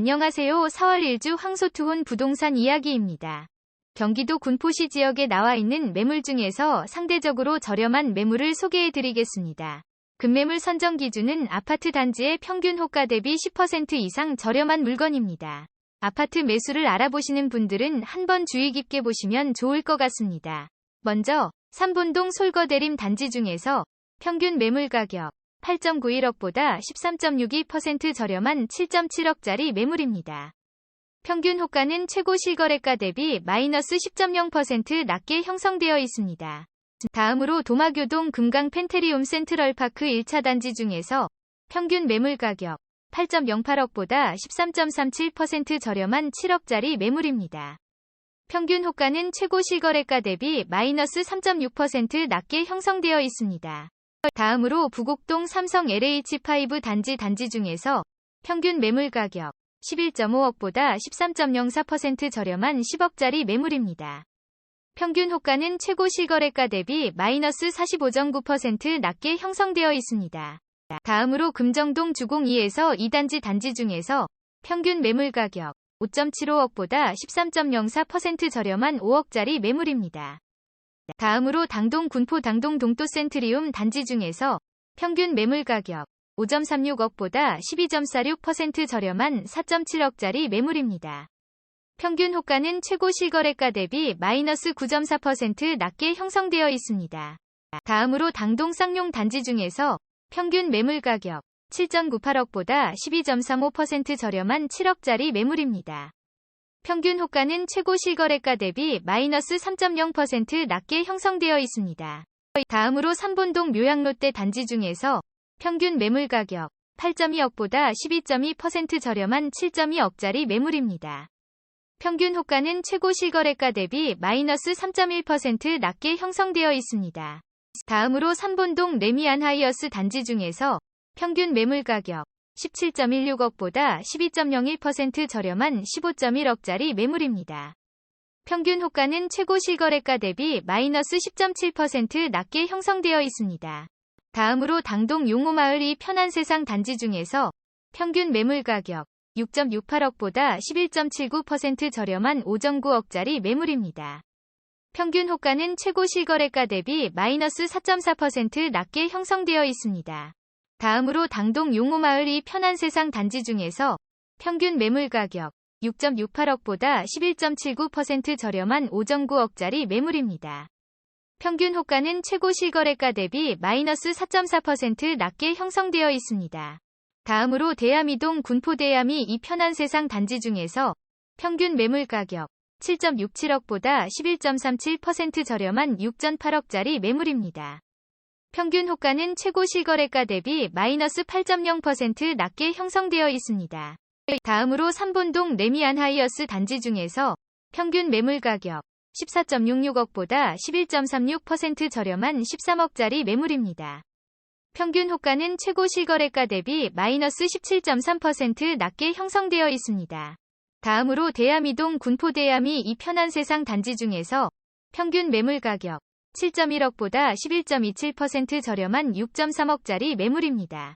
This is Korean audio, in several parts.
안녕하세요. 4월 1주 황소투혼 부동산 이야기입니다. 경기도 군포시 지역에 나와 있는 매물 중에서 상대적으로 저렴한 매물을 소개해 드리겠습니다. 급매물 선정 기준은 아파트 단지의 평균 호가 대비 10% 이상 저렴한 물건입니다. 아파트 매수를 알아보시는 분들은 한번 주의 깊게 보시면 좋을 것 같습니다. 먼저, 삼본동 솔거대림 단지 중에서 평균 매물 가격 8.91억보다 13.62% 저렴한 7.7억짜리 매물입니다. 평균 호가는 최고 실거래가 대비 마이너스 10.0% 낮게 형성되어 있습니다. 다음으로 도마교동 금강 펜테리움 센트럴파크 1차 단지 중에서 평균 매물 가격 8.08억보다 13.37% 저렴한 7억짜리 매물입니다. 평균 호가는 최고 실거래가 대비 마이너스 3.6% 낮게 형성되어 있습니다. 다음으로 부곡동 삼성 LH5 단지 단지 중에서 평균 매물 가격 11.5억보다 13.04% 저렴한 10억짜리 매물입니다. 평균 호가는 최고 실거래가 대비 마이너스 45.9% 낮게 형성되어 있습니다. 다음으로 금정동 주공 2에서 2단지 단지 중에서 평균 매물 가격 5.75억보다 13.04% 저렴한 5억짜리 매물입니다. 다음으로 당동 군포 당동 동도 센트리움 단지 중에서 평균 매물 가격 5.36억보다 12.46% 저렴한 4.7억짜리 매물입니다. 평균 호가는 최고 실거래가 대비 마이너스 9.4% 낮게 형성되어 있습니다. 다음으로 당동 쌍용 단지 중에서 평균 매물 가격 7.98억보다 12.35% 저렴한 7억짜리 매물입니다. 평균 호가는 최고 실거래가 대비 마이너스 3.0% 낮게 형성되어 있습니다. 다음으로 삼본동 묘양롯데 단지 중에서 평균 매물 가격 8.2억보다 12.2% 저렴한 7.2억짜리 매물입니다. 평균 호가는 최고 실거래가 대비 마이너스 3.1% 낮게 형성되어 있습니다. 다음으로 삼본동 레미안 하이어스 단지 중에서 평균 매물 가격 17.16억보다 12.01% 저렴한 15.1억짜리 매물입니다. 평균 호가는 최고 실거래가 대비 마이너스 10.7% 낮게 형성되어 있습니다. 다음으로 당동 용호마을 이 편한 세상 단지 중에서 평균 매물 가격 6.68억보다 11.79% 저렴한 5.9억짜리 매물입니다. 평균 호가는 최고 실거래가 대비 마이너스 4.4% 낮게 형성되어 있습니다. 다음으로 당동 용호마을 이 편한 세상 단지 중에서 평균 매물 가격 6.68억보다 11.79% 저렴한 5.9억짜리 매물입니다. 평균 호가는 최고 실거래가 대비 마이너스 4.4% 낮게 형성되어 있습니다. 다음으로 대야미동 군포대야미 이 편한 세상 단지 중에서 평균 매물 가격 7.67억보다 11.37% 저렴한 6.8억짜리 매물입니다. 평균 호가는 최고 실거래가 대비 마이너스 8.0% 낮게 형성되어 있습니다. 다음으로 삼본동 레미안 하이어스 단지 중에서 평균 매물 가격 14.66억보다 11.36% 저렴한 13억짜리 매물입니다. 평균 호가는 최고 실거래가 대비 마이너스 17.3% 낮게 형성되어 있습니다. 다음으로 대야미동 군포대야미 이 편한 세상 단지 중에서 평균 매물 가격 7.1억보다 11.27% 저렴한 6.3억짜리 매물입니다.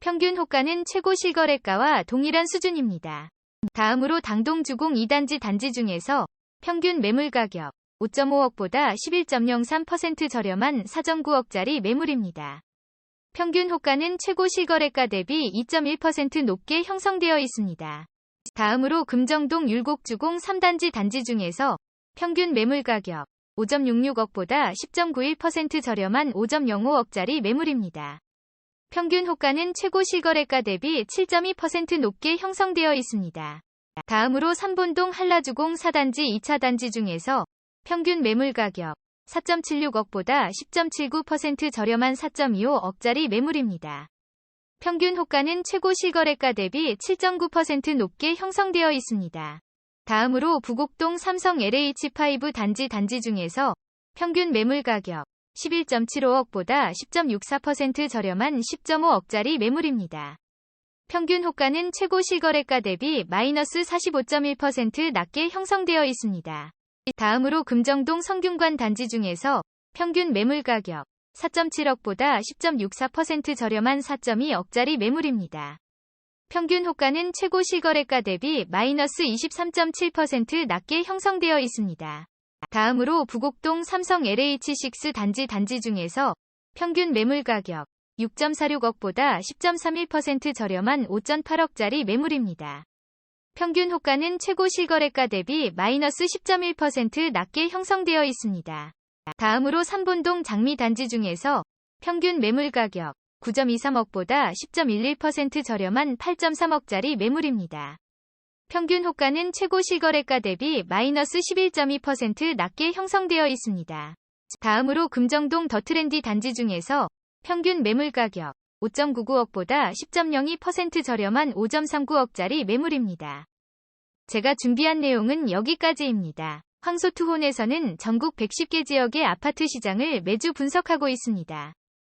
평균 호가는 최고 실거래가와 동일한 수준입니다. 다음으로 당동 주공 2단지 단지 중에서 평균 매물 가격 5.5억보다 11.03% 저렴한 4.9억짜리 매물입니다. 평균 호가는 최고 실거래가 대비 2.1% 높게 형성되어 있습니다. 다음으로 금정동 율곡주공 3단지 단지 중에서 평균 매물 가격 5.66억보다 10.91% 저렴한 5.05억짜리 매물입니다. 평균 호가는 최고 실거래가 대비 7.2% 높게 형성되어 있습니다. 다음으로 삼본동 한라주공 4단지 2차 단지 중에서 평균 매물 가격 4.76억보다 10.79% 저렴한 4.25억짜리 매물입니다. 평균 호가는 최고 실거래가 대비 7.9% 높게 형성되어 있습니다. 다음으로 부곡동 삼성 LH5 단지 단지 중에서 평균 매물 가격 11.75억보다 10.64% 저렴한 10.5억짜리 매물입니다. 평균 호가는 최고 실거래가 대비 마이너스 45.1% 낮게 형성되어 있습니다. 다음으로 금정동 성균관 단지 중에서 평균 매물 가격 4.7억보다 10.64% 저렴한 4.2억짜리 매물입니다. 평균 호가는 최고 실거래가 대비 마이너스 23.7% 낮게 형성되어 있습니다. 다음으로 부곡동 삼성 LH6 단지 단지 중에서 평균 매물 가격 6.46억보다 10.31% 저렴한 5.8억짜리 매물입니다. 평균 호가는 최고 실거래가 대비 마이너스 10.1% 낮게 형성되어 있습니다. 다음으로 삼본동 장미 단지 중에서 평균 매물 가격 9.23억보다 10.11% 저렴한 8.3억짜리 매물입니다. 평균 호가는 최고 실거래가 대비 마이너스 11.2% 낮게 형성되어 있습니다. 다음으로 금정동 더 트렌디 단지 중에서 평균 매물 가격 5.99억보다 10.02% 저렴한 5.39억짜리 매물입니다. 제가 준비한 내용은 여기까지입니다. 황소투혼에서는 전국 110개 지역의 아파트 시장을 매주 분석하고 있습니다.